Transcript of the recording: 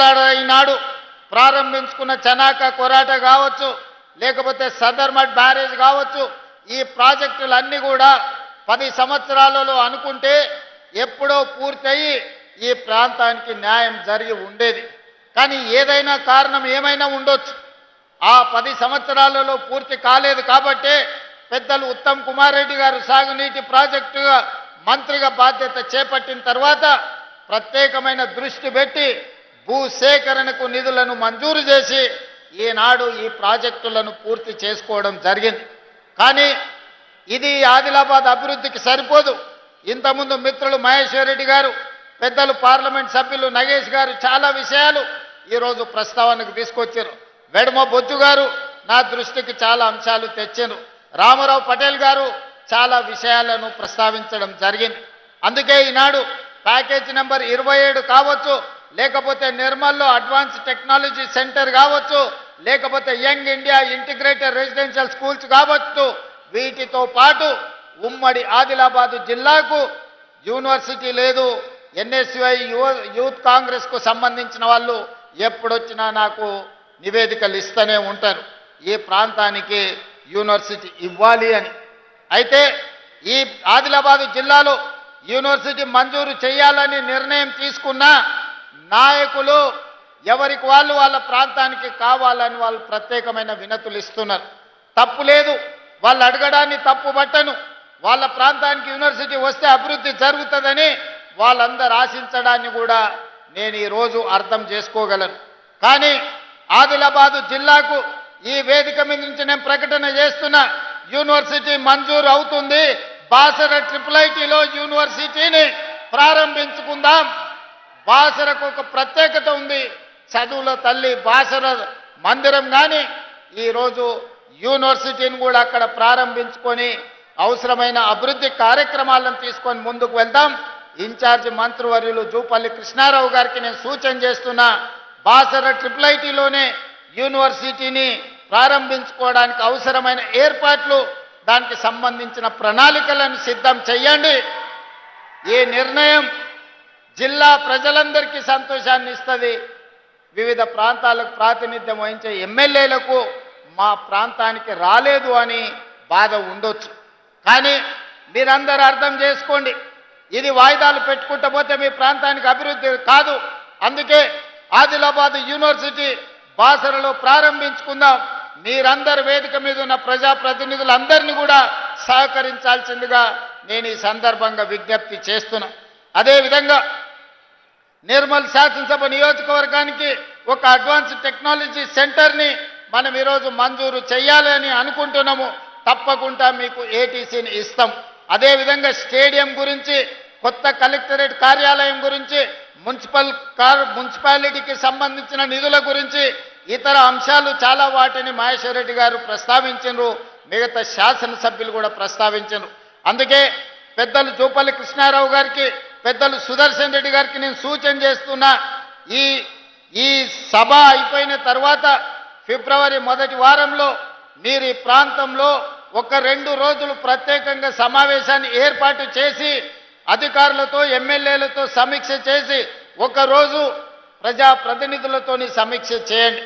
వేములాడ ఈనాడు ప్రారంభించుకున్న చనాక కొరాట కావచ్చు లేకపోతే సదర్మట్ బ్యారేజ్ కావచ్చు ఈ ప్రాజెక్టులన్నీ కూడా పది సంవత్సరాలలో అనుకుంటే ఎప్పుడో పూర్తయి ఈ ప్రాంతానికి న్యాయం జరిగి ఉండేది. కానీ ఏదైనా కారణం ఏమైనా ఉండొచ్చు. ఆ పది సంవత్సరాలలో పూర్తి కాలేదు కాబట్టే పెద్దలు ఉత్తమ్ కుమార్ రెడ్డి గారు సాగునీటి ప్రాజెక్టుగా మంత్రిగా బాధ్యత చేపట్టిన తర్వాత ప్రత్యేకమైన దృష్టి పెట్టి భూసేకరణకు నిధులను మంజూరు చేసి ఈనాడు ఈ ప్రాజెక్టులను పూర్తి చేసుకోవడం జరిగింది. కానీ ఇది ఆదిలాబాద్ అభివృద్ధికి సరిపోదు. ఇంతకుముందు మిత్రులు మహేశ్వర్ రెడ్డి గారు పెద్దలు పార్లమెంట్ సభ్యులు నగేష్ గారు చాలా విషయాలు ఈరోజు ప్రస్తావనకు తీసుకొచ్చారు. వెడమ బొజ్జు గారు నా దృష్టికి చాలా అంశాలు తెచ్చారు. రామారావు పటేల్ గారు చాలా విషయాలను ప్రస్తావించడం జరిగింది. అందుకే ఈనాడు ప్యాకేజ్ నెంబర్ ఇరవై ఏడు కావచ్చు. లేకపోతే నిర్మల్లో అడ్వాన్స్ టెక్నాలజీ సెంటర్ కావచ్చు లేకపోతే young India integrated residential schools కావచ్చు. వీటితో పాటు ఉమ్మడి ఆదిలాబాదు జిల్లాకు యూనివర్సిటీ లేదు. ఎన్ఎస్యుఐ యూత్ కాంగ్రెస్కు సంబంధించిన వాళ్ళు ఎప్పుడొచ్చినా నాకు నివేదికలు ఇస్తూనే ఉంటారు. ఈ ప్రాంతానికి యూనివర్సిటీ ఇవ్వాలి అని. అయితే ఈ ఆదిలాబాదు జిల్లాలో యూనివర్సిటీ మంజూరు చేయాలని నిర్ణయం తీసుకున్న నాయకులు ఎవరికి వాళ్ళు వాళ్ళ ప్రాంతానికి కావాలని వాళ్ళు ప్రత్యేకమైన వినతులు ఇస్తున్నారు. తప్పు లేదు. వాళ్ళు అడగడాన్ని తప్పు పట్టను. వాళ్ళ ప్రాంతానికి యూనివర్సిటీ వస్తే అభివృద్ధి జరుగుతుందని వాళ్ళందరూ ఆశించడాన్ని కూడా నేను ఈరోజు అర్థం చేసుకోగలను. కానీ ఆదిలాబాదు జిల్లాకు ఈ వేదిక మీద నుంచి నేను ప్రకటన చేస్తున్నా యూనివర్సిటీ మంజూరు అవుతుంది. బాసర ట్రిపుల్ ఐటీలో యూనివర్సిటీని ప్రారంభించుకుందాం. బాసరకు ఒక ప్రత్యేకత ఉంది. చదువుల తల్లి బాసర మందిరం కానీ ఈరోజు యూనివర్సిటీని కూడా అక్కడ ప్రారంభించుకొని అవసరమైన అభివృద్ధి కార్యక్రమాలను తీసుకొని ముందుకు వెళ్దాం. ఇన్ఛార్జ్ మంత్రివర్యులు జూపల్లి కృష్ణారావు గారికి నేను సూచన చేస్తున్నా బాసర ట్రిపుల్ ఐటీలోనే యూనివర్సిటీని ప్రారంభించుకోవడానికి అవసరమైన ఏర్పాట్లు దానికి సంబంధించిన ప్రణాళికలను సిద్ధం చేయండి ఈ నిర్ణయం జిల్లా ప్రజలందరికీ సంతోషాన్ని ఇస్తుంది. వివిధ ప్రాంతాలకు ప్రాతినిధ్యం వహించే ఎమ్మెల్యేలకు మా ప్రాంతానికి రాలేదు అని బాధ ఉండొచ్చు. కానీ మీరందరూ అర్థం చేసుకోండి. ఇది వాయిదాలు పెట్టుకుంటూ పోతే మీ ప్రాంతానికి అభివృద్ధి కాదు. అందుకే ఆదిలాబాద్ యూనివర్సిటీ బాసరలో ప్రారంభించుకుందాం. మీరందరు వేదిక మీద ఉన్న ప్రజాప్రతినిధులందరినీ కూడా సహకరించాల్సిందిగా నేను ఈ సందర్భంగా విజ్ఞప్తి చేస్తున్నా. అదేవిధంగా నిర్మల్ శాసనసభ నియోజకవర్గానికి ఒక అడ్వాన్స్ టెక్నాలజీ సెంటర్ని మనం ఈరోజు మంజూరు చేయాలని అనుకుంటున్నాము. తప్పకుండా మీకు ఏటీసీని ఇస్తాం. అదేవిధంగా స్టేడియం గురించి కొత్త కలెక్టరేట్ కార్యాలయం గురించి మున్సిపల్ కార్ మున్సిపాలిటీకి సంబంధించిన నిధుల గురించి ఇతర అంశాలు చాలా వాటిని మహేశ్వర్ రెడ్డి గారు ప్రస్తావించారు మిగతా శాసనసభ్యులు కూడా ప్రస్తావించారు అందుకే పెద్దలు జూపల్లి కృష్ణారావు గారికి పెద్దలు సుదర్శన్ రెడ్డి గారికి నేను సూచన చేస్తున్నా ఈ ఈ సభ అయిపోయిన తర్వాత ఫిబ్రవరి మొదటి వారంలో మీరు ఈ ప్రాంతంలో ఒక రెండు రోజులు ప్రత్యేకంగా సమావేశాన్ని ఏర్పాటు చేసి అధికారులతో ఎమ్మెల్యేలతో సమీక్ష చేసి ఒకరోజు ప్రజాప్రతినిధులతోని సమీక్ష చేయండి.